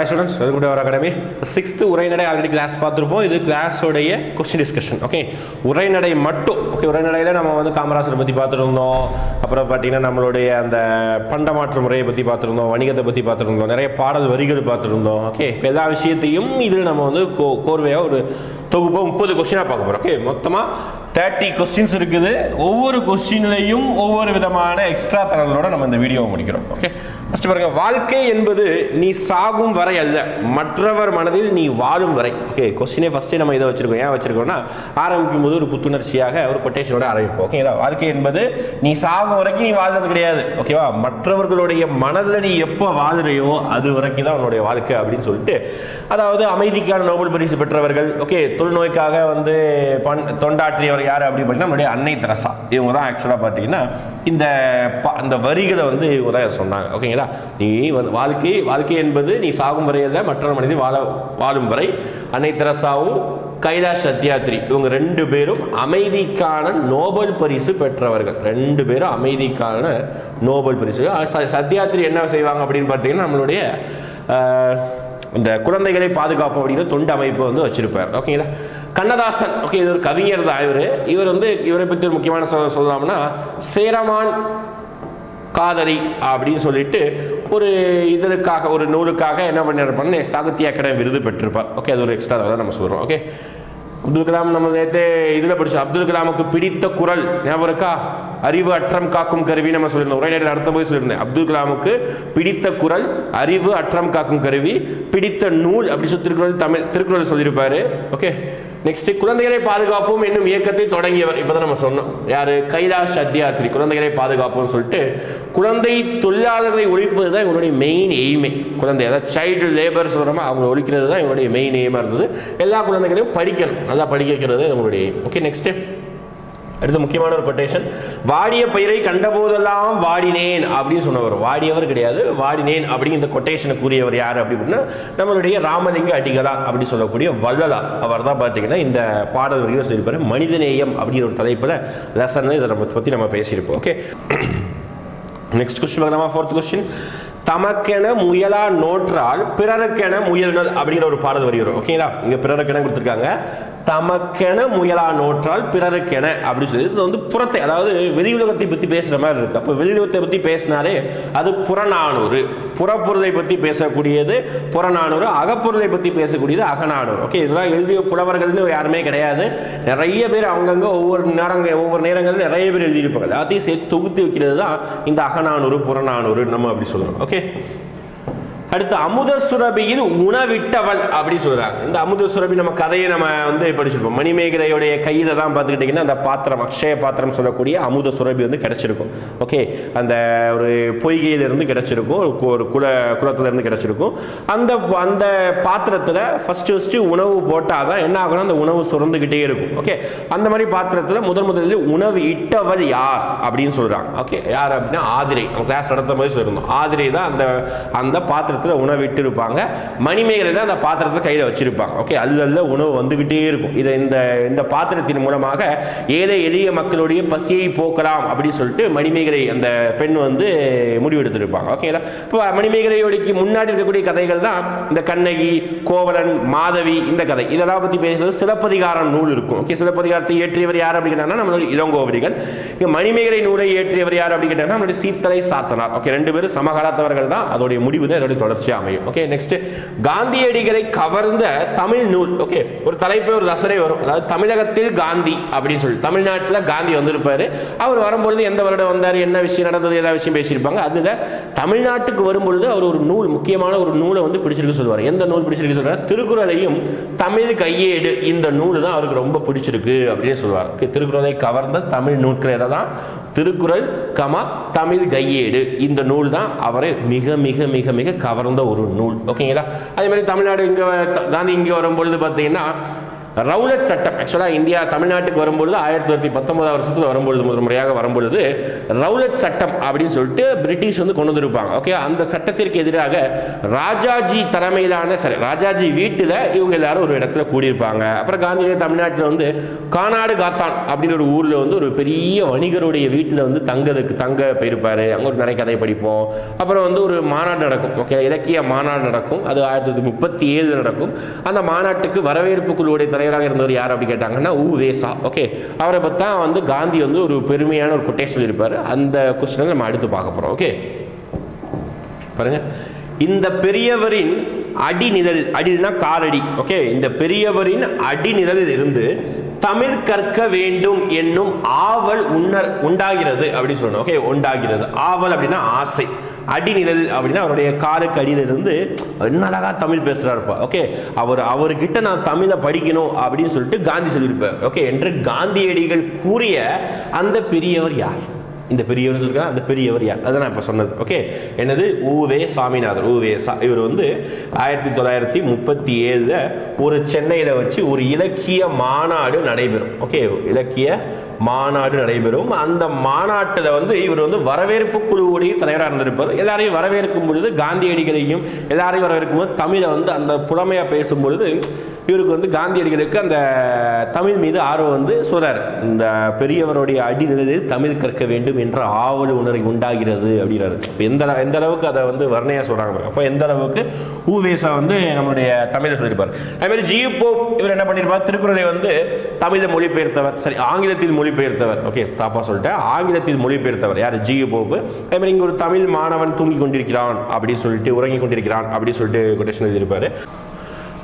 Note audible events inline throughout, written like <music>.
Hi students welcome to our academy sixth உரைநடை already class பார்த்துருப்போம். இது கிளாஸோடைய கொஸ்டின் டிஸ்கஷன் ஓகே உரைநடை மட்டும் ஓகே உரைநடையில் நம்ம வந்து காமராசரை பற்றி பார்த்துருந்தோம். அப்புறம் பார்த்தீங்கன்னா நம்மளுடைய அந்த பண்டமாற்று முறையை பற்றி பார்த்துருந்தோம் வணிகத்தை பற்றி பார்த்துருந்தோம் நிறைய பாடல் வரிகள் பார்த்துருந்தோம் ஓகே எல்லா விஷயத்தையும் இதில் நம்ம வந்து கோ கோர்வையாக ஒரு தொகுப்பாக முப்பது கொஸ்டினாக பார்க்க போகிறோம் ஓகே மொத்தமாக தேர்ட்டி கொஸ்டின்ஸ் இருக்குது. ஒவ்வொரு கொஸ்டின்லையும் ஒவ்வொரு விதமான எக்ஸ்ட்ரா தகவலோட நம்ம இந்த வீடியோவை முடிக்கிறோம். ஓகே ஃபஸ்ட்டு பாருங்க. வாழ்க்கை என்பது நீ சாகும் வரை அல்ல மற்றவர் மனதில் நீ வாழும் வரை. ஓகே கொஸ்டினே ஃபஸ்ட்டே நம்ம இதை வச்சிருக்கோம். ஏன் வச்சிருக்கோம்னா ஆரம்பிக்கும் போது ஒரு புத்துணர்ச்சியாக ஒரு கொட்டேஷனோட ஆரம்பிப்போம். ஓகேங்களா வாழ்க்கை என்பது நீ சாகும் வரைக்கும் நீ வாழ்றது கிடையாது. ஓகேவா மற்றவர்களுடைய மனதில் நீ எப்போ வாழ்றையோ அது வரைக்கும் தான் உன்னுடைய வாழ்க்கை அப்படின்னு சொல்லிட்டு அதாவது அமைதிக்கான நோபல் பரிசு பெற்றவர்கள் ஓகே தொழுநோய்க்காக வந்து பண் தொண்டாற்றியவர் யார் அப்படி பார்த்தீங்கன்னா நம்மளுடைய அன்னை தெரசா. இவங்க தான் ஆக்சுவலாக பார்த்தீங்கன்னா இந்த ப- அந்த வரிகளை வந்து இவங்க தான் சொன்னாங்க. ஓகேங்களா நீ வந்து வாழ்க்கை வாழ்க்கை என்பது நீ சாகும் வரையில் மற்றொரு மனிதன் வாழ வாழும் வரை. அன்னை தெரசாவும் கைலாஷ் சத்யாத்ரி இவங்க ரெண்டு பேரும் அமைதிக்கான நோபல் பரிசு பெற்றவர்கள். ரெண்டு பேரும் அமைதிக்கான நோபல் பரிசு. சத்யாத்ரி என்ன செய்வாங்க அப்படின்னு பார்த்தீங்கன்னா நம்மளுடைய இந்த குழந்தைகளை பாதுகாப்பு அப்படிங்கிற தொண்டு அமைப்பு வந்து வச்சிருப்பார். ஓகேங்களா கண்ணதாசன் ஓகே இது ஒரு கவிஞர் தான். இவர் இவர் வந்து இவரை பற்றி ஒரு முக்கியமான சொல்ல சொல்லலாம்னா சேரமான் காதலி அப்படின்னு சொல்லிட்டு ஒரு இதற்காக ஒரு நூலுக்காக என்ன பண்ணிருப்பாருன்னு சாகித்ய அகாடமி விருது பெற்றிருப்பார். ஓகே அது ஒரு எக்ஸ்ட்ரா தான் நம்ம சொல்கிறோம் ஓகே அப்துல் கலாம் நம்ம நேற்று இதில் படிச்சோம் அப்துல் கலாமுக்கு பிடித்த குரல் ஞாபகம் இருக்கா? அறிவு அற்றம் காக்கும் கருவி நம்ம சொல்லியிருந்தோம். உரைநடை அடுத்த போய் சொல்லியிருந்தேன். அப்துல் கலாமுக்கு பிடித்த குரல் அறிவு அற்றம் காக்கும் கருவி பிடித்த நூல் அப்படி சொல்லி திருக்குறள் தமிழ் திருக்குறள் சொல்லியிருப்பாரு. ஓகே? நெக்ஸ்ட் குழந்தைகளை பாதுகாப்போம் என்னும் இயக்கத்தை தொடங்கியவர். இப்பதான் நம்ம சொன்னோம். யாரு? கைலாஷ் அத்தியாத்ரி. குழந்தைகளை பாதுகாப்போம்னு சொல்லிட்டு குழந்தை தொழிலாளர்களை ஒழிப்பது தான் இவங்களுடைய மெயின் எய்மே குழந்தை அதாவது சைல்டு லேபர் சொல்கிறோமா அவங்க ஒழிக்கிறது தான் இவங்களுடைய மெயின் எய்மாக இருந்தது. எல்லா குழந்தைகளையும் படிக்கணும். நல்லா படிக்க வைக்கிறது இவங்களுடைய எய்ம் ஓகே நெக்ஸ்ட்டு அடுத்து முக்கியமான ஒரு கொட்டேஷன் வாடிய பயிரை கண்டபோதெல்லாம் வாடினேன் அப்படின்னு சொன்னவர். வாடியவர் கிடையாது வாடினேன் அப்படிங்கிற இந்த கொட்டேஷனை கூறியவர் யார் அப்படின்னா நம்மளுடைய ராமலிங்க அடிகளா அப்படி சொல்லக்கூடிய வள்ளலார். அவர் தான் பார்த்தீங்கன்னா இந்த பாடல் வரைக்கும் சொல்லியிருப்பாரு மனிதநேயம் அப்படிங்கிற ஒரு தலைப்பில் லெசன் இதை நம்ம பற்றி நம்ம பேசியிருப்போம். ஓகே நெக்ஸ்ட் கொஸ்டின் பார்க்கலாமா? ஃபோர்த் கொஸ்டின் தமக்கென முயலா நோற்றால் பிறருக்கென முயல்நல் அப்படிங்கிற ஒரு பாடல் வரி வரும். ஓகேங்களா இங்க பிறருக்கென கொடுத்துருக்காங்க. தமக்கென முயலா நோற்றால் பிறருக்கென அப்படி சொல்லி இது வந்து புறத்தை அதாவது வெளியுலகத்தை பற்றி பேசுகிற மாதிரி இருக்கு. அப்போ வெளியுலகத்தை பற்றி பத்தி பேசினாலே அது புறநானூறு. புறப்பொருளை பற்றி பேசக்கூடியது புறநானூறு அகப்பொருளை பற்றி பேசக்கூடியது அகநானூறு. ஓகே இதெல்லாம் எழுதிய புலவர்கள்னு யாருமே கிடையாது. நிறைய பேர் அவங்கங்க ஒவ்வொரு நேரங்க ஒவ்வொரு நேரங்களில் நிறைய பேர் எழுதியிருப்பாங்க. எல்லாத்தையும் சேர்த்து தொகுத்து வைக்கிறது தான் இந்த அகநானூறு புறநானூறு நம்ம அப்படி சொல்லணும். ஓகே அடுத்து அமுத சுரபியில் உணவிட்டவள் அப்படின்னு சொல்றாங்க. இந்த அமுத சுரபி நம்ம கதையை நம்ம வந்து படிச்சிருப்போம். மணிமேகலையுடைய கையில தான் பார்த்துக்கிட்டிங்கன்னா அந்த பாத்திரம் அக்ஷய பாத்திரம் சொல்லக்கூடிய அமுத சுரபி வந்து கிடைச்சிருக்கும். ஓகே அந்த ஒரு பொய்கையிலிருந்து கிடைச்சிருக்கும். ஒரு குல குளத்துல இருந்து கிடைச்சிருக்கும். அந்த அந்த பாத்திரத்தில் ஃபர்ஸ்ட் ஃபர்ஸ்ட் உணவு போட்டால் தான் என்ன ஆகும்னா அந்த உணவு சுரந்துக்கிட்டே இருக்கும். ஓகே அந்த மாதிரி பாத்திரத்தில் முதல் முதலில் உணவு இட்டவள் யார் அப்படின்னு சொல்றாங்க. ஓகே யார் அப்படின்னா ஆதிரை. நம்ம கிளாஸ் நடத்தும் போது சொல்லியிருந்தோம். ஆதிரை தான் அந்த அந்த பாத்திரத்தை பாத்திரத்தில் உணவு இட்டு இருப்பாங்க மணிமேகலை தான் அந்த பாத்திரத்தை கையில் வச்சிருப்பாங்க. ஓகே அல்ல உணவு வந்துகிட்டே இருக்கும். இதை இந்த இந்த பாத்திரத்தின் மூலமாக ஏழை எளிய மக்களுடைய பசியை போக்கலாம் அப்படின்னு சொல்லிட்டு மணிமேகலை அந்த பெண் வந்து முடிவெடுத்திருப்பாங்க. ஓகேங்களா இப்போ மணிமேகலையோடைக்கு முன்னாடி இருக்கக்கூடிய கதைகள் தான் இந்த கண்ணகி கோவலன் மாதவி இந்த கதை. இதெல்லாம் பற்றி பேசுறது சிலப்பதிகாரம் நூல் இருக்கும். ஓகே சிலப்பதிகாரத்தை இயற்றியவர் யார் அப்படி கேட்டாங்கன்னா நம்மளுடைய இளங்கோவடிகள். இங்கே மணிமேகலை நூலை இயற்றியவர் யார் அப்படி கேட்டாங்கன்னா நம்மளுடைய சீத்தலை சாத்தனார். ஓகே ரெண்டு பேரும் சமகாலத்தவர்கள் தான். அதோடைய முடிவு தான் இதோடைய தொடர்ச்சியாக அமையும். ஓகே நெக்ஸ்ட் காந்தியடிகளை கவர்ந்த தமிழ் நூல். ஓகே ஒரு தலைப்பு ஒரு ரசனை வரும். அதாவது தமிழகத்தில் காந்தி அப்படின்னு சொல்லி தமிழ்நாட்டில் காந்தி வந்திருப்பாரு. அவர் வரும்பொழுது எந்த வருடம் வந்தார்? என்ன விஷயம் நடந்தது? எல்லா விஷயம் பேசியிருப்பாங்க. அதுல தமிழ்நாட்டுக்கு வரும்பொழுது அவர் ஒரு நூல் முக்கியமான ஒரு நூலை வந்து பிடிச்சிருக்கு சொல்லுவார். எந்த நூல் பிடிச்சிருக்கு சொல்றாரு? திருக்குறளையும் தமிழ் கையேடு இந்த நூல் தான் அவருக்கு ரொம்ப பிடிச்சிருக்கு அப்படின்னு சொல்லுவார். ஓகே திருக்குறளை கவர்ந்த தமிழ் நூற்களை தான்? திருக்குறள் கமா தமிழ் கையேடு. இந்த நூல் தான் அவரை மிக மிக மிக மிக கவர்ந்த ஒரு நூல். ஓகேங்களா? அதே மாதிரி தமிழ்நாடு இங்கே காந்தி இங்கே வரும்பொழுது பார்த்தீங்கன்னா ரவுலட் சட்டம். ஆக்சுவலாக இந்தியா தமிழ்நாட்டுக்கு வரும்பொழுது ஆயிரத்தி தொள்ளாயிரத்தி பத்தொன்பதாம் வருஷத்தில் வரும்பொழுது முதல் முறையாக வரும்பொழுது ரவுலட் சட்டம் அப்படின்னு சொல்லிட்டு பிரிட்டிஷ் வந்து கொண்டு வந்திருப்பாங்க. ஓகே அந்த சட்டத்திற்கு எதிராக ராஜாஜி தலைமையிலான சரி ராஜாஜி வீட்டில் இவங்க எல்லாரும் ஒரு இடத்துல கூடியிருப்பாங்க. அப்புறம் காந்தியடிகள் தமிழ்நாட்டில் வந்து கானாடு காத்தான் அப்படின்னு ஒரு ஊரில் வந்து ஒரு பெரிய வணிகருடைய வீட்டில் வந்து தங்கதுக்கு தங்க போயிருப்பாரு. அங்கே ஒரு நிறைய கதை படிப்போம். அப்புறம் வந்து ஒரு மாநாடு நடக்கும். ஓகே இலக்கிய மாநாடு நடக்கும். அது ஆயிரத்தி தொள்ளாயிரத்தி முப்பத்தி ஏழு நடக்கும். அந்த மாநாட்டுக்கு வரவேற்பு குழுவுடைய தலைவராக இருந்தவர் யார் அப்படி கேட்டாங்கன்னா ஊ வேசா. ஓகே அவரை பற்றி தான் வந்து காந்தி வந்து ஒரு பெருமையான ஒரு கொட்டேஷன் சொல்லியிருப்பார். அந்த கொஸ்டினை நம்ம அடுத்து பார்க்க போகிறோம் ஓகே பாருங்க. இந்த பெரியவரின் அடிநிழல் அடினா காலடி. ஓகே இந்த பெரியவரின் அடிநிழலில் இருந்து தமிழ் கற்க வேண்டும் என்னும் ஆவல் உன்னர் உண்டாகிறது அப்படின்னு சொல்லணும். ஓகே உண்டாகிறது. ஆவல் அப்படின்னா ஆசை. அடிநிழல் அப்படின்னா அவருடைய காலுக்கு அடியிலிருந்து என்ன அழகாக தமிழ் பேசுகிறாருப்பா ஓகே அவர் அவர்கிட்ட நான் தமிழை படிக்கணும் அப்படின்னு சொல்லிட்டு காந்தி சொல்லியிருப்பார். ஓகே என்று காந்தியடிகள் கூறிய அந்த பெரியவர் யார்? இந்த பெரியவர் சொல்லிருக்காங்க அந்த பெரியவர் யார்? அதை நான் இப்போ சொன்னது. ஓகே என்னது? ஊவே சாமிநாதர். ஊவே சா இவர் வந்து ஆயிரத்தி தொள்ளாயிரத்தி முப்பத்தி ஏழில் ஒரு சென்னையில் வச்சு ஒரு இலக்கிய மாநாடு நடைபெறும். ஓகே இலக்கிய மாநாடு நடைபெறும். அந்த மாநாட்டில் வந்து இவர் வந்து வரவேற்பு குழுவுடைய தலைவராக இருந்திருப்பார். எல்லாரையும் வரவேற்கும் பொழுது காந்தியடிகளையும் எல்லாரையும் வரவேற்கும் போது தமிழை வந்து அந்த புலமையாக பேசும் பொழுது இவருக்கு வந்து காந்தியடிகளுக்கு அந்த தமிழ் மீது ஆர்வம் வந்து சொல்கிறார் இந்த பெரியவருடைய அடிநிலையில் தமிழ் கற்க வேண்டும் என்ற ஆவல் உணர்வு உண்டாகிறது அப்படிங்கிறாரு எந்த எந்த அளவுக்கு அதை வந்து வர்ணையாக சொல்கிறாங்க அப்போ எந்த அளவுக்கு ஊவேசா வந்து நம்மளுடைய தமிழை சொல்லியிருப்பார். அதே மாதிரி ஜி. போப் இவர் என்ன பண்ணியிருப்பார்? திருக்குறளை வந்து தமிழை மொழிபெயர்த்தவர் சரி ஆங்கிலத்தில் மொழிபெயர்த்தவர். ஓகே தாப்பா சொல்லிட்டேன். ஆங்கிலத்தில் மொழிபெயர்த்தவர். யார்? ஜி. போப் அதே மாதிரி இங்கே ஒரு தமிழ் மாணவன் தூங்கி கொண்டிருக்கிறான் அப்படின்னு சொல்லிட்டு உறங்கி கொண்டிருக்கிறான் அப்படின்னு சொல்லிட்டு கொட்டேஷன் எழுதியிருப்பார்.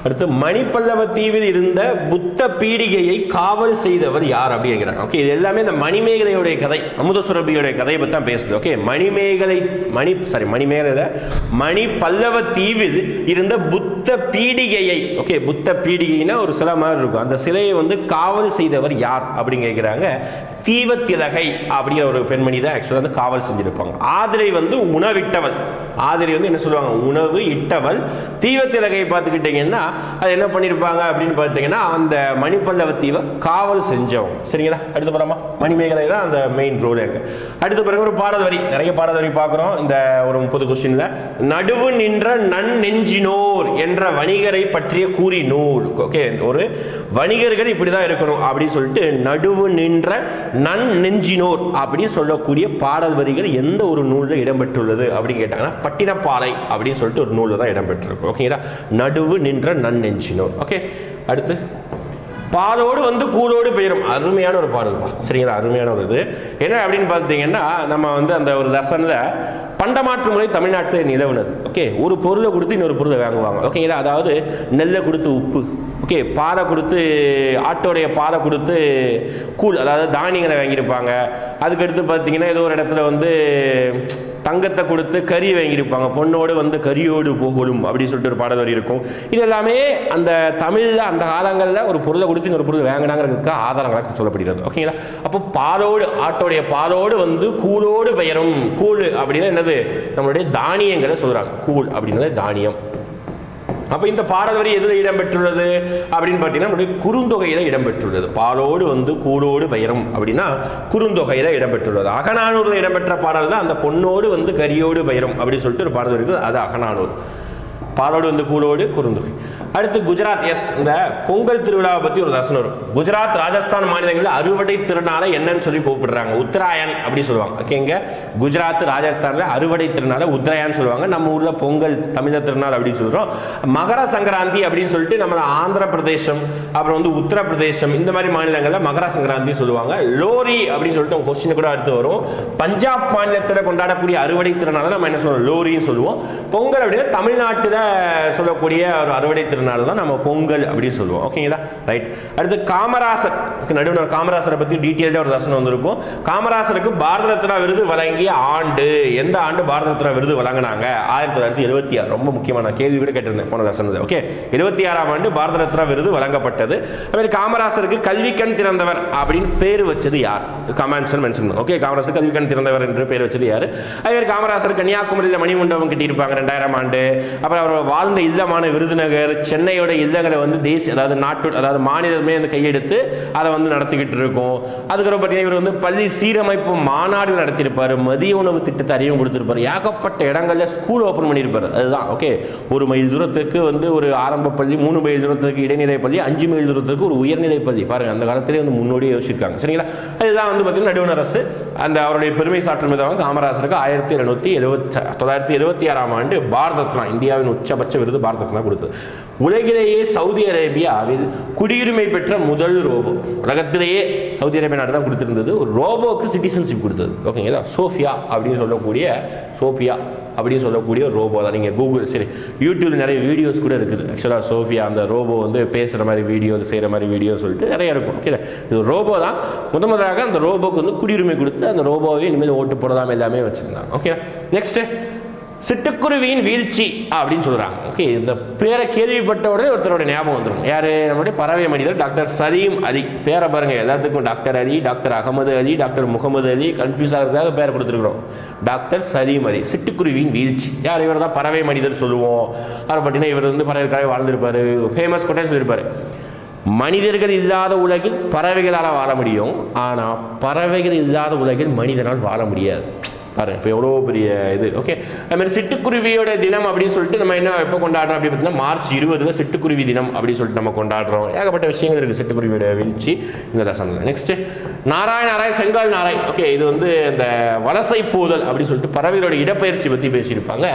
அடுத்து மணிப்பல்லவ தீவில் இருந்த புத்த பீடிகையை காவல் செய்தவர் யார் அப்படிங்கிறாங்க ஓகே இது எல்லாமே இந்த மணிமேகலையுடைய கதை அமுத சுரபியுடைய கதையை பற்றி தான் பேசுது. ஓகே மணிமேகலை மணி சாரி மணிமேகலை மணி பல்லவ தீவில் இருந்த புத்த பீடிகையை ஓகே புத்த பீடிகைனா ஒரு சிலை மாதிரி இருக்கும். அந்த சிலையை வந்து காவல் செய்தவர் யார் அப்படின்னு கேட்குறாங்க. தீவத்திலகை அப்படிங்கிற ஒரு பெண்மணி தான் ஆக்சுவலாக வந்து காவல் செஞ்சிருப்பாங்க. ஆதிரை வந்து உணவிட்டவள். ஆதிரை வந்து என்ன சொல்லுவாங்க? உணவு இட்டவள். தீவத்திலகை பார்த்துக்கிட்டிங்கன்னா அது என்ன பண்ணியிருப்பாங்க அப்படின்னு பார்த்தீங்கன்னா அந்த மணிப்பல்லவ தீவை காவல் செஞ்சவங்க. சரிங்களா? அடுத்த படமா மணிமேகலை தான் அந்த மெயின் ரோல் அங்கே. அடுத்த பிறகு ஒரு பாடல் வரி நிறைய பாடல் வரி பார்க்குறோம். இந்த ஒரு முப்பது கொஸ்டின்ல நடுவு நின்ற நன் நெஞ்சினோர் என்ற வணிகரை பற்றிய கூறி நூல். ஓகே? ஒரு வணிகர்கள் இப்படி தான் இருக்கணும் அப்படின்னு சொல்லிட்டு நடுவு நின்ற நன் நெஞ்சினோர் அப்படின்னு சொல்லக்கூடிய பாடல் வரிகள் எந்த ஒரு நூலில் இடம்பெற்றுள்ளது அப்படின்னு கேட்டாங்கன்னா பட்டினப்பாலை அப்படின்னு சொல்லிட்டு ஒரு நூலில் தான் இடம்பெற்றிருக்கு. ஓகேங்களா? நடுவு நின்ற நன் ஓகே அடுத்து. பாலோடு வந்து கூலோடு பெயரும். அருமையான ஒரு பாடல்பா சரிங்களா? அருமையான ஒரு இது. என்ன அப்படின்னு பார்த்தீங்கன்னா நம்ம வந்து அந்த ஒரு லெசனில் பண்டமாற்று முறை தமிழ்நாட்டில் நிலவுனது. ஓகே ஒரு பொருளை கொடுத்து இன்னொரு பொருளை வாங்குவாங்க. ஓகேங்களா அதாவது நெல்லை கொடுத்து உப்பு. ஓகே பாலை கொடுத்து ஆட்டோடைய பாலை கொடுத்து கூழ் அதாவது தானியங்களை வாங்கியிருப்பாங்க. அதுக்கடுத்து பார்த்தீங்கன்னா ஏதோ ஒரு இடத்துல வந்து தங்கத்தை கொடுத்து கறி வாங்கியிருப்பாங்க. பொண்ணோடு வந்து கரியோடு போகலும் அப்படின்னு சொல்லிட்டு ஒரு பாடல் வரி இருக்கும் இது எல்லாமே அந்த தமிழில் அந்த காலங்களில் ஒரு பொருளை கொடுத்து இன்னொரு பொருள் வாங்கினாங்கிறதுக்கு ஆதாரங்களாக சொல்லப்படுகிறது. ஓகேங்களா அப்போ பாலோடு ஆட்டோடைய பாலோடு வந்து கூழோடு பெயரும். கூழ் அப்படின்னா என்னது? நம்மளுடைய தானியங்களை சொல்கிறாங்க கூழ் அப்படின்றது தானியம். அப்போ இந்த பாடல் வரி எதில் இடம்பெற்றுள்ளது அப்படின்னு பார்த்தீங்கன்னா நம்முடைய குறுந்தொகையில் இடம்பெற்றுள்ளது. பாலோடு வந்து கூடோடு பெயரும் அப்படின்னா குறுந்தொகையில் இடம்பெற்றுள்ளது. அகநானூரில் இடம்பெற்ற பாடல் தான் அந்த பொண்ணோடு வந்து கரியோடு பெயரும் அப்படின்னு சொல்லிட்டு ஒரு பாடல் இருக்குது. அது அகநானூர். பாலோடு வந்து கூலோடு குறுந்தொகை அடுத்து குஜராத் எஸ் இந்த பொங்கல் திருவிழாவை பற்றி ஒரு தர்சனம் வரும். குஜராத் ராஜஸ்தான் மாநிலங்களில் அறுவடை திருநாளை என்னன்னு சொல்லி கூப்பிடுறாங்க. உத்தராயன் அப்படி சொல்லுவாங்க. ஓகேங்க குஜராத் ராஜஸ்தானில் அறுவடை திருநாளை உத்தராயன் சொல்லுவாங்க. நம்ம ஊரில் பொங்கல் தமிழர் திருநாள் அப்படின்னு சொல்கிறோம் மகர சங்கராந்தி அப்படின்னு சொல்லிட்டு நம்ம ஆந்திர பிரதேசம் அப்புறம் வந்து உத்தரப்பிரதேசம் இந்த மாதிரி மாநிலங்களில் மகர சங்கராந்தி சொல்லுவாங்க. லோரி அப்படின்னு சொல்லிட்டு உங்க கொஸ்டின் கூட அடுத்து வரும். பஞ்சாப் மாநிலத்தில் கொண்டாடக்கூடிய அறுவடை திருநாளை நம்ம என்ன சொல்லுவோம் லோரின்னு சொல்லுவோம். பொங்கல் அப்படின்னா தமிழ்நாட்டில் சொல்லக்கூடிய ஒரு அறுவடை திருநாள் தான் நம்ம பொங்கல் அப்படின்னு சொல்லுவோம். ஓகேங்களா ரைட் அடுத்து காமராசர். நடுவில் காமராசரை பற்றி டீட்டெயில்டாக ஒரு தர்சனம் வந்திருக்கும். காமராசருக்கு பாரத ரத்னா விருது வழங்கிய ஆண்டு. எந்த ஆண்டு பாரத ரத்னா விருது வழங்கினாங்க? ஆயிரத்தி தொள்ளாயிரத்தி எழுபத்தி ஆறு. ரொம்ப முக்கியமான கேள்வி கூட கேட்டிருந்தேன் போன தர்சனத்தில். ஓகே எழுபத்தி ஆறாம் ஆண்டு பாரத ரத்னா விருது வழங்கப்பட்டது. அதுமாதிரி காமராசருக்கு கல்வி கண் திறந்தவர் அப்படின்னு பேர் வச்சது யார்? கமெண்ட்ஸ் மென்ஷன் ஓகே காமராசர் கல்வி கண் திறந்தவர் என்று பேர் வச்சது யார்? அதே மாதிரி காமராசர் கன்னியாகுமரியில் மணிமண்டபம் கட்டியிருப்பாங்க ரெண்டாயிரம் ஆண்டு. அப்புறம் அவர் வாழ்ந்த இல்லமான விருதுநகர் சென்னையோட இல்லங்களை வந்து தேசிய அதாவது நாட்டு அதாவது மாநிலமே அந்த கையெடுத்து அதை வந்து நடத்திக்கிட்டு இருக்கோம். அதுக்கப்புறம் பார்த்தீங்கன்னா இவர் வந்து பள்ளி சீரமைப்பு மாநாடு நடத்தியிருப்பார். மதிய உணவு திட்டத்தை அறிவும் கொடுத்துருப்பார். ஏகப்பட்ட இடங்களில் ஸ்கூல் ஓப்பன் பண்ணியிருப்பார். அதுதான் ஓகே ஒரு மைல் தூரத்துக்கு வந்து ஒரு ஆரம்ப பள்ளி மூணு மைல் தூரத்துக்கு இடைநிலை பள்ளி அஞ்சு மைல் தூரத்துக்கு ஒரு உயர்நிலை பள்ளி. பாருங்கள் அந்த காலத்திலே வந்து முன்னோடியே யோசிச்சிருக்காங்க. சரிங்களா? அதுதான் வந்து பார்த்தீங்கன்னா நடுவண் அரசு. அந்த அவருடைய பெருமை சாற்றும் விதமாக காமராசருக்கு ஆயிரத்தி எழுநூற்றி எழுபத்தி தொள்ளாயிரத்தி எழுபத்தி ஆறாம் ஆண்டு பாரதத்னா இந்தியாவின் உச்சபட்ச விருது பாரத் ரத்னா கொடுத்தது. உலகிலேயே சவுதி அரேபியாவில் குடியுரிமை பெற்ற முதல் ரோபோ. உலகத்திலேயே சவுதி அரேபியா நாடு தான் கொடுத்துருந்தது. ஒரு ரோபோக்கு சிட்டிசன்ஷிப் கொடுத்தது. ஓகேங்களா சோஃபியா அப்படின்னு சொல்லக்கூடிய சோஃபியா அப்படின்னு சொல்லக்கூடிய ரோபோ தான். நீங்கள் கூகுள் சரி யூடியூப்ல நிறைய வீடியோஸ் கூட இருக்குது. ஆக்சுவலாக சோஃபியா அந்த ரோபோ வந்து பேசுகிற மாதிரி வீடியோ செய்கிற மாதிரி வீடியோ சொல்லிட்டு நிறைய இருக்கும். ஓகே இது ரோபோ தான். முத முதலாக அந்த ரோபோக்கு வந்து குடியுரிமை கொடுத்து அந்த ரோபோவை இனிமேல் ஓட்டு போடலாம் எல்லாமே வச்சுருந்தாங்க. ஓகே நெக்ஸ்ட்டு சிட்டுக்குருவியின் வீழ்ச்சி அப்படின்னு சொல்கிறாங்க ஓகே இந்த பேரை கேள்விப்பட்ட உடனே ஒருத்தரோட ஞாபகம் வந்துடும் யார்? நம்முடைய பறவை மனிதர் டாக்டர் சலீம் அலி. பேரை பாருங்க எல்லாத்துக்கும் doctor Ali doctor Ahmed Ali doctor Mohammed Ali confuse ஆகிறதுக்காக பேரை கொடுத்துருக்குறோம். டாக்டர் சலீம் அலி சிட்டுக்குருவியின் வீழ்ச்சி. யார்? இவர் தான் பறவை மனிதர் சொல்லுவோம். அவர் பார்த்தீங்கன்னா இவர் வந்து பறவைக்காக வாழ்ந்திருப்பார். ஃபேமஸ் கொட்டே சொல்லியிருப்பார். மனிதர்கள் இல்லாத உலகில் பறவைகளால் வாழ முடியும். ஆனால் பறவைகள் இல்லாத உலகில் மனிதனால் வாழ முடியாது. பாருங்கள் இப்போ எவ்வளோ பெரிய இது. ஓகே அது மாதிரி சிட்டுக்குருவியோட தினம் அப்படின்னு சொல்லிட்டு நம்ம என்ன எப்போ கொண்டாடுறோம் அப்படி பார்த்தீங்கன்னா மார்ச் இருபதுல சிட்டுக்குருவி தினம் அப்படின்னு சொல்லிட்டு நம்ம கொண்டாடுறோம். ஏகப்பட்ட விஷயங்கள் இருக்குது சிட்டுக்குருவியோட வீழ்ச்சி. இந்த லெசனில் நெக்ஸ்ட் நாராயண நாராய் செங்கால் நாராய் ஓகே இது வந்து இந்த வலசை போதல் அப்படின்னு சொல்லிட்டு பறவைகளோட இடப்பெயர்ச்சி பற்றி பேசியிருப்பாங்க.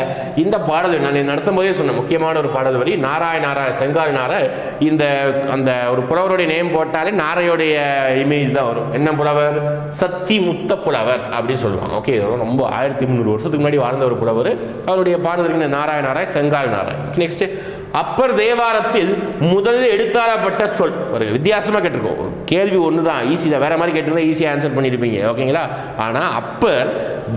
இந்த பாடல் நான் நடத்தும் போதே சொன்ன முக்கியமான ஒரு பாடல் வரி நாராய நாராய செங்கால் நாராய் இந்த அந்த ஒரு புலவருடைய நேம் போட்டாலே நாரையோடைய இமேஜ் தான் வரும். என்ன புலவர்? சத்தி முத்த புலவர் அப்படின்னு சொல்லுவாங்க. ஓகே ரொம்ப ரொம்ப ஆயிரத்தி முந்நூறு வருஷத்துக்கு முன்னாடி வாழ்ந்த ஒரு புலவர் அவருடைய பாடல் நாராயண நாராய் செங்கால் நாராய் நெக்ஸ்ட் அப்பர் தேவாரத்தில் முதலில் எடுத்தாரப்பட்ட சொல். ஒரு வித்தியாசமாக கேட்டிருக்கோம். ஒரு கேள்வி ஒன்று தான் ஈஸி தான். வேற மாதிரி கேட்டிருந்தா ஈஸியாக ஆன்சர் பண்ணியிருப்பீங்க. ஓகேங்களா ஆனால் அப்பர்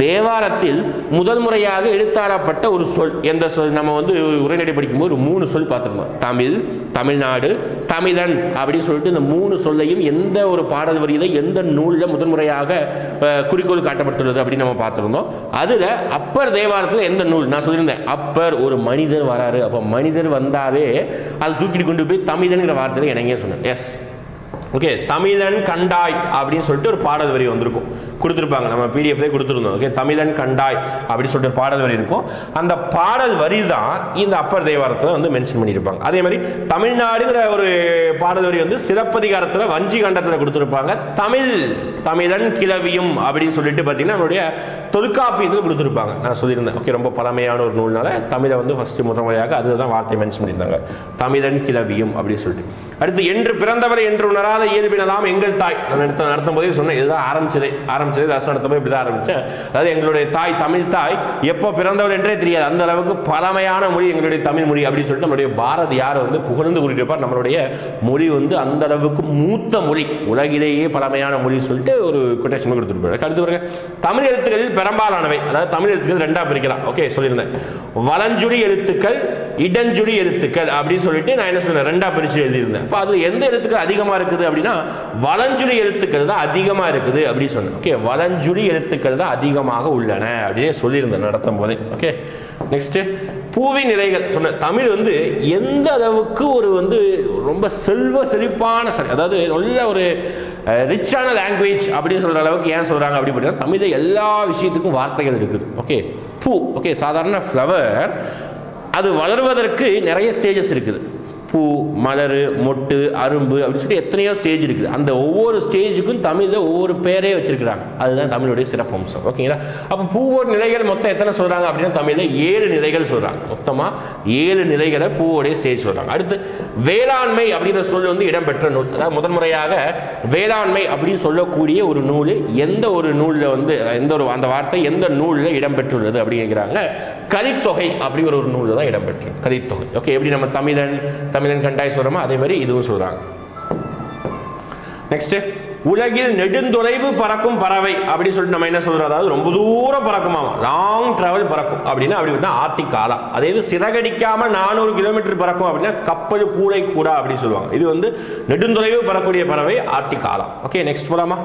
தேவாரத்தில் முதல் முறையாக எடுத்தாரப்பட்ட ஒரு சொல். எந்த சொல்? நம்ம வந்து உரைநடை படிக்கும்போது ஒரு மூணு சொல் பார்த்துருந்தோம். தமிழ் தமிழ்நாடு தமிழன் அப்படின்னு சொல்லிட்டு இந்த மூணு சொல்லையும் எந்த ஒரு பாடல் வரியில எந்த நூலில் முதன்முறையாக குறிக்கோள் காட்டப்பட்டுள்ளது அப்படின்னு நம்ம பார்த்துருந்தோம். அதில் அப்பர் தேவாரத்தில் எந்த நூல்? நான் சொல்லியிருந்தேன் அப்பர் ஒரு மனிதர் வராரு. அப்போ மனிதர் வந்தாவே அதை தூக்கிட்டு கொண்டு போய் தமிழனுங்கிற வார்த்தையில் இணங்கிய சொன்னேன் எஸ் ஓகே தமிழன் கண்டாய் அப்படின்னு சொல்லிட்டு ஒரு பாடல் வரி வந்திருக்கும். கொடுத்துருப்பாங்க. நம்ம பிடிஎஃப்லேயே கொடுத்துருந்தோம். ஓகே தமிழன் கண்டாய் அப்படின்னு சொல்லிட்டு பாடல் வரி இருக்கும். அந்த பாடல் வரி தான் இந்த அப்பர் தேவாரத்தில் வந்து மென்ஷன் பண்ணியிருப்பாங்க. அதே மாதிரி தமிழ்நாடுங்கிற ஒரு பாடல் வரி வந்து சிறப்பதிகாரத்தில் வஞ்சி கண்டத்தில் கொடுத்துருப்பாங்க. தமிழ் தமிழன் கிளவியும் அப்படின்னு சொல்லிட்டு பார்த்தீங்கன்னா நம்மளுடைய தொல்காப்பியத்தில் கொடுத்துருப்பாங்க. நான் சொல்லியிருந்தேன். ஓகே ரொம்ப பழமையான ஒரு நூல்னால தமிழை வந்து ஃபஸ்ட்டு முதல் முறையாக அதுதான் வார்த்தை மென்ஷன் பண்ணியிருந்தாங்க. தமிழன் கிளவியும் அப்படின்னு சொல்லிட்டு. அடுத்து என்று பிறந்தவரை என்று உணராத இயல்பினலாம் எங்கள் தாய். நான் நடத்த நடத்தும் போதே சொன்னேன். இதுதான் ஆரம்பிச்சதே. ஆரம்பிச்சது ரசம் இப்படி தான் ஆரம்பித்தேன் அதாவது எங்களுடைய தாய் தமிழ் தாய் எப்போ பிறந்தவர் என்றே தெரியாது. அந்த அளவுக்கு பழமையான மொழி எங்களுடைய தமிழ் மொழி அப்படின்னு சொல்லிட்டு நம்மளுடைய பாரதியார் வந்து புகழ்ந்து கூறியிருப்பார். நம்மளுடைய மொழி வந்து அந்த அளவுக்கு மூத்த மொழி உலகிலேயே பழமையான மொழி சொல்லிட்டு ஒரு கொட்டேஷன் கொடுத்துருப்பாரு அடுத்து பாருங்க. தமிழ் எழுத்துக்களில் பெரும்பாலானவை அதாவது தமிழ் எழுத்துக்கள் ரெண்டாக பிரிக்கலாம். ஓகே சொல்லியிருந்தேன். வலஞ்சுழி எழுத்துக்கள் இடஞ்சுழி எழுத்துக்கள் அப்படின்னு சொல்லிட்டு நான் என்ன சொன்னேன் ரெண்டா பிரிச்சு எழுதியிருந்தேன். அப்போ அது எந்த எழுத்துக்கள் அதிகமாக இருக்குது அப்படின்னா வளஞ்சுழி எழுத்துக்கள் தான் அதிகமாக இருக்குது அப்படின்னு சொன்னேன். ஓகே வளஞ்சுழி எழுத்துக்கள் தான் அதிகமாக உள்ளன அப்படின்னு சொல்லியிருந்தேன் நடத்தும் போதே. ஓகே நெக்ஸ்ட் பூவின் நிலைகள். சொன்ன தமிழ் வந்து எந்த அளவுக்கு ஒரு வந்து ரொம்ப செல்வ செழிப்பான சரி அதாவது நல்ல ஒரு ரிச்சான லாங்குவேஜ் அப்படின்னு சொல்கிற அளவுக்கு ஏன் சொல்கிறாங்க அப்படி பார்த்தீங்கன்னா தமிழில் எல்லா விஷயத்துக்கும் வார்த்தைகள் இருக்குது. ஓகே பூ. ஓகே சாதாரண ஃப்ளவர் அது வளர்வதற்கு நிறைய ஸ்டேஜஸ் இருக்குது. பூ மலர் மொட்டு அரும்பு அப்படின்னு சொல்லிட்டு எத்தனையோ ஸ்டேஜ் இருக்குது. அந்த ஒவ்வொரு ஸ்டேஜுக்கும் தமிழில் ஒவ்வொரு பேரே வச்சுருக்குறாங்க. அதுதான் தமிழுடைய சிறப்பம்சம். ஓகேங்களா அப்போ பூவோட நிலைகள் மொத்தம் எத்தனை சொல்கிறாங்க அப்படின்னா தமிழில் ஏழு நிலைகள் சொல்கிறாங்க மொத்தமாக ஏழு நிலைகளை பூவோடைய ஸ்டேஜ் சொல்கிறாங்க அடுத்து வேளாண்மை அப்படிங்கிற சொல் வந்து இடம்பெற்ற நூல். அதாவது முதன்முறையாக வேளாண்மை அப்படின்னு சொல்லக்கூடிய ஒரு நூல் எந்த ஒரு நூலில் வந்து எந்த ஒரு அந்த வார்த்தை எந்த நூலில் இடம்பெற்றுள்ளது அப்படிங்கிறாங்க கலித்தொகை அப்படிங்கிற ஒரு நூலில் தான் இடம்பெற்று கலித்தொகை. ஓகே எப்படி நம்ம தமிழன் தமிழ் தமிழன் கண்டாய் சொல்கிறோமோ அதே மாதிரி இதுவும் சொல்கிறாங்க நெக்ஸ்ட் உலகில் நெடுந்தொலைவு பறக்கும் பறவை அப்படின்னு சொல்லிட்டு நம்ம என்ன சொல்றோம்? அதாவது ரொம்ப தூரம் பறக்குமா லாங் டிராவல் பறக்கும். அப்படின்னா அப்படி பார்த்தா ஆர்டிக் காலா அதே இது சிறகடிக்காம நானூறு கிலோமீட்டர் பறக்கும் அப்படின்னா கப்பல் கூடை கூடா அப்படின்னு சொல்லுவாங்க. இது வந்து நெடுந்தொலைவு பறக்கூடிய பறவை ஆர்டிக் காலா ஓகே நெக்ஸ்ட் போலாமா?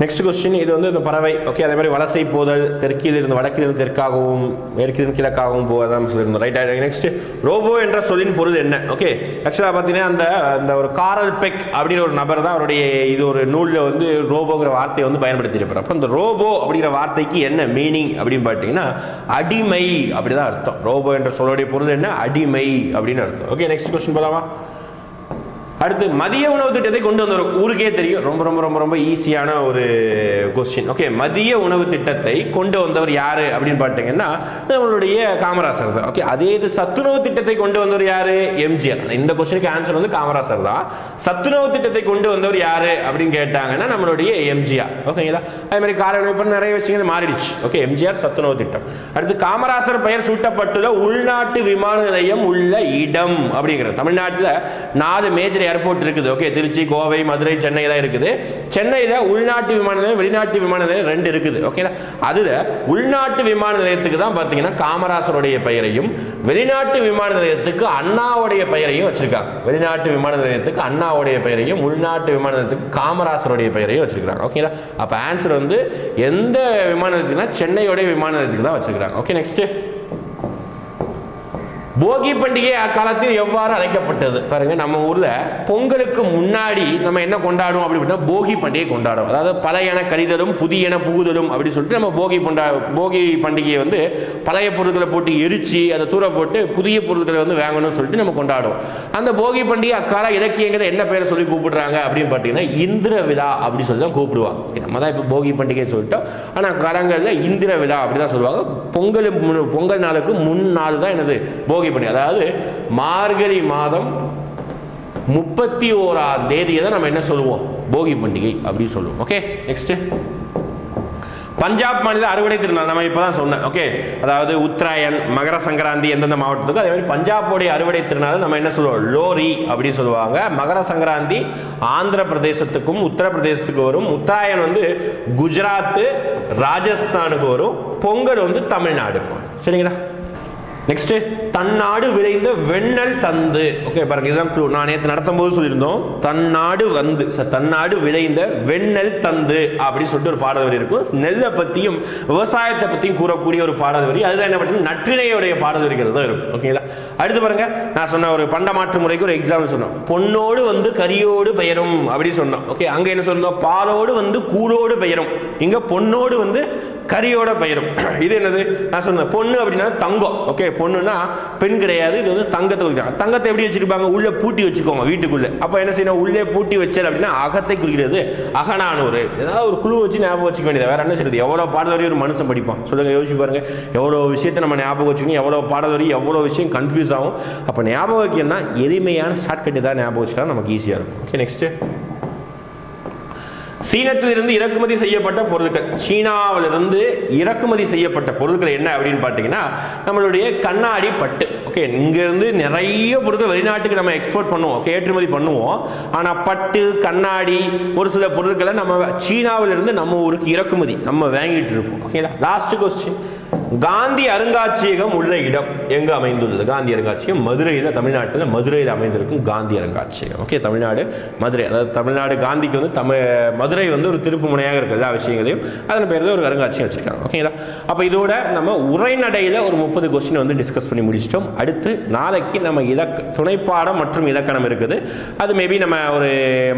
நெக்ஸ்ட் கொஸ்டின் இது வந்து இந்த பறவை. ஓகே அதே மாதிரி வலசை போதல் தெற்கில் இருந்து வடக்கில் இருந்து தெற்காகவும் மேற்கிலிருந்து கிழக்காகவும் போவதான் சொல்லியிருந்தோம். ரைட் நெக்ஸ்ட் ரோபோ என்ற சொல்லின் பொருள் என்ன? ஓகே ஆக்சுவலாக பார்த்தீங்கன்னா அந்த அந்த ஒரு காரல் பெக் அப்படிங்கிற ஒரு நபர் தான் அவருடைய இது ஒரு நூலில் வந்து ரோபோங்கிற வார்த்தையை வந்து பயன்படுத்தியிருப்பார். அப்போ இந்த ரோபோ அப்படிங்கிற வார்த்தைக்கு என்ன மீனிங் அப்படின்னு பார்த்தீங்கன்னா அடிமை அப்படி தான் அர்த்தம். ரோபோ என்ற சொல்லுடைய பொருள் என்ன? அடிமை அப்படின்னு அர்த்தம். ஓகே நெக்ஸ்ட் கொஸ்டின் போகலாமா அடுத்து மதிய உணவு திட்டத்தை கொண்டு வந்தவர் ஊருக்கே தெரியும். ரொம்ப ரொம்ப ரொம்ப ரொம்ப ஈஸியான ஒரு கொஸ்டின் ஓகே மதிய உணவு திட்டத்தை கொண்டு வந்தவர் யாரு அப்படின்னு பார்த்தீங்கன்னா நம்மளுடைய காமராசர் தான். ஓகே அதே இது சத்துணவு திட்டத்தை கொண்டு வந்தவர் யாரு? எம்ஜிஆர். இந்த கொஸ்டினுக்கு ஆன்சர் வந்து காமராசர் தான். சத்துணவு திட்டத்தை கொண்டு வந்தவர் யாரு அப்படின்னு கேட்டாங்கன்னா நம்மளுடைய எம்ஜிஆர். ஓகேங்களா அதே மாதிரி கார இப்போ நிறைய விஷயங்கள் மாறிடுச்சு. ஓகே எம்ஜிஆர் சத்துணவு திட்டம். அடுத்து காமராசர் பெயர் சூட்டப்பட்டுள்ள உள்நாட்டு விமான நிலையம் உள்ள இடம் அப்படிங்கிறது. தமிழ்நாட்டில் நாலு மேஜர் ஏர்போர்ட் இருக்குது. ஓகே திருச்சி கோவை மதுரை சென்னையில் இருக்குது. சென்னையில் உள்நாட்டு விமான நிலையம் வெளிநாட்டு விமான நிலையம் ரெண்டு இருக்குது. ஓகேங்களா அதில் உள்நாட்டு விமான நிலையத்துக்கு தான் பார்த்தீங்கன்னா காமராசருடைய பெயரையும் வெளிநாட்டு விமான நிலையத்துக்கு அண்ணாவுடைய பெயரையும் வச்சிருக்காங்க. வெளிநாட்டு விமான நிலையத்துக்கு அண்ணாவுடைய பெயரையும் உள்நாட்டு விமான நிலையத்துக்கு காமராசருடைய பெயரையும் வச்சிருக்காங்க ஓகேங்களா அப்போ ஆன்சர் வந்து எந்த விமான நிலையத்துக்குன்னா சென்னையோடைய விமான நிலையத்துக்கு தான் வச்சிருக்காங்க ஓகே நெக்ஸ்ட்டு போகி பண்டிகை அக்காலத்தில் எவ்வாறு அழைக்கப்பட்டது? பாருங்க நம்ம ஊர்ல பொங்கலுக்கு முன்னாடி நம்ம என்ன கொண்டாடுவோம் அப்படின்னா போகி பண்டிகை கொண்டாடுவோம். அதாவது பழையன கழிதலும் புதியன புகுதலும் அப்படின்னு சொல்லிட்டு நம்ம போகி கொண்டா போகி பண்டிகையை வந்து பழைய பொருட்களை போட்டு எரிச்சு அதை தூர போட்டு புதிய பொருட்களை வந்து வாங்கணும்னு சொல்லிட்டு நம்ம கொண்டாடுவோம். அந்த போகி பண்டிகை அக்கால இலக்கியங்களை என்ன பேரை சொல்லி கூப்பிடுறாங்க அப்படின்னு பார்த்தீங்கன்னா இந்திர விழா அப்படின்னு சொல்லி தான் கூப்பிடுவாங்க. நம்ம தான் இப்போ போகி பண்டிகை சொல்லிட்டோம். ஆனால் காலங்களில் இந்திர விழா அப்படி தான் சொல்லுவாங்க பொங்கல் பொங்கல் நாளுக்கு முன் நாள் தான் என்னது போகி பண்ணி அதாவது மார்கழி மாதம் முப்பத்தி ஓராம் தேதியை தான் நம்ம என்ன சொல்லுவோம்? போகி பண்டிகை அப்படின்னு சொல்லுவோம். ஓகே நெக்ஸ்ட் பஞ்சாப் மாநில அறுவடை திருநாள் நம்ம இப்போ தான் சொன்னேன். ஓகே அதாவது உத்தராயன் மகர சங்கராந்தி எந்தெந்த மாவட்டத்துக்கும் அதே மாதிரி பஞ்சாபோடைய அறுவடை திருநாள் நம்ம என்ன சொல்லுவோம்? லோரி அப்படின்னு சொல்லுவாங்க. மகர சங்கராந்தி ஆந்திர பிரதேசத்துக்கும் உத்தரப்பிரதேசத்துக்கு வரும். உத்தராயன் வந்து குஜராத்து ராஜஸ்தானுக்கு வரும். பொங்கல் வந்து தமிழ்நாடுக்கு வரும். சரிங்களா? நெக்ஸ்ட் தன்னாடு விளைந்த வெண்ணெல் தந்து. ஓகே பாருங்க இதுதான் க்ளூ நான் நேற்று நடத்தும் போது சொல்லியிருந்தோம். தன்னாடு வந்து சார் தன்னாடு விளைந்த வெண்ணெல் தந்து அப்படின்னு சொல்லிட்டு ஒரு பாடல் வரி இருக்கும். நெல்லை பற்றியும் விவசாயத்தை பற்றியும் கூறக்கூடிய ஒரு பாடல் வரி அதுதான் என்ன பண்ணுறது நற்றினையுடைய பாடல் வரிகள் தான் இருக்கும். ஓகேங்களா அடுத்து பாருங்க நான் சொன்ன ஒரு பண்டமாற்று முறைக்கு ஒரு எக்ஸாம்பிள் சொன்னோம். பொன்னோடு வந்து கரியோடு பெயரும் அப்படின்னு சொன்னோம். ஓகே அங்கே என்ன சொன்னோம் பாலோடு வந்து கூழோடு பெயரும். இங்கே பொன்னோடு வந்து கரியோட பெயரும். <clears throat> இது என்னது? நான் சொன்னேன் பொண்ணு அப்படின்னா தங்கம். ஓகே பொண்ணுனா பெண் கிடையாது இது வந்து தங்கத்தை குறிக்கிறாங்க தங்கத்தை எப்படி வச்சிருப்பாங்க? உள்ளே பூட்டி வச்சுக்கோங்க வீட்டுக்குள்ளே. அப்போ என்ன செய்யணும்? உள்ளே பூட்டி வச்சல் அப்படின்னா அகத்தை குறிக்கிறது அகனானூர் ஏதாவது ஒரு குழு வச்சு ஞாபகம் வச்சுக்க வேண்டியது. வேற என்ன செய்யுது எவ்வளோ பாடல் வரையும் ஒரு மனுஷன் படிப்பான். சொல்லுங்க யோசிச்சு பாருங்க. எவ்வளோ விஷயத்தை நம்ம ஞாபகம் வச்சுக்கணும்? எவ்வளோ பாடல் வரி எவ்வளோ விஷயம் கன்ஃபியூஸ் ஆகும்? அப்போ ஞாபகம் வைக்கணும்னா எளிமையான ஷார்ட்கட் தான் ஞாபகம் வச்சுட்டா நமக்கு ஈஸியாக இருக்கும். ஓகே நெக்ஸ்ட்டு சீனத்திலிருந்து இறக்குமதி செய்யப்பட்ட பொருட்கள். சீனாவிலிருந்து இறக்குமதி செய்யப்பட்ட பொருட்கள் என்ன அப்படின்னு பார்த்தீங்கன்னா நம்மளுடைய கண்ணாடி பட்டு. ஓகே இங்கேருந்து நிறைய பொருட்கள் வெளிநாட்டுக்கு நம்ம எக்ஸ்போர்ட் பண்ணுவோம். ஓகே ஏற்றுமதி பண்ணுவோம். ஆனால் பட்டு கண்ணாடி ஒரு சில பொருட்களை நம்ம சீனாவிலிருந்து நம்ம ஊருக்கு இறக்குமதி நம்ம வாங்கிட்டு இருப்போம். ஓகேங்களா லாஸ்ட் கொஸ்டின் காந்தி அருங்காட்சியகம் உள்ள இடம் எங்க அமைந்துள்ளது? காந்தி அருங்காட்சியகம் மதுரையில் தமிழ்நாட்டில் மதுரையில் அமைந்திருக்கும் காந்தி அருங்காட்சியகம். ஓகே தமிழ்நாடு மதுரை. அதாவது தமிழ்நாடு காந்திக்கு வந்து தமிழ் மதுரை வந்து ஒரு திருப்பு முனையாக இருக்கிற எல்லா விஷயங்களையும். அதன் பேரில் ஒரு அருங்காட்சியம் வச்சிருக்காங்க. ஓகேங்களா அப்போ இதோட நம்ம உரைநடையில் ஒரு முப்பது கொஸ்டின் வந்து டிஸ்கஸ் பண்ணி முடிச்சிட்டோம். அடுத்து நாளைக்கு நம்ம இலக்க துணைப்பாடம் மற்றும் இலக்கணம் இருக்குது. அது மேபி நம்ம ஒரு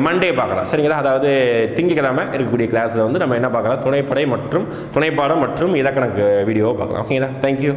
மண்டே பார்க்கலாம். சரிங்களா? அதாவது திங்கக்கிழமை இருக்கக்கூடிய கிளாஸில் வந்து நம்ம என்ன பார்க்கலாம்? துணைப்படை மற்றும் துணைப்பாடம் மற்றும் இலக்கண வீடியோவை பார்க்கலாம் ஓகேங்களா தேங்க்யூ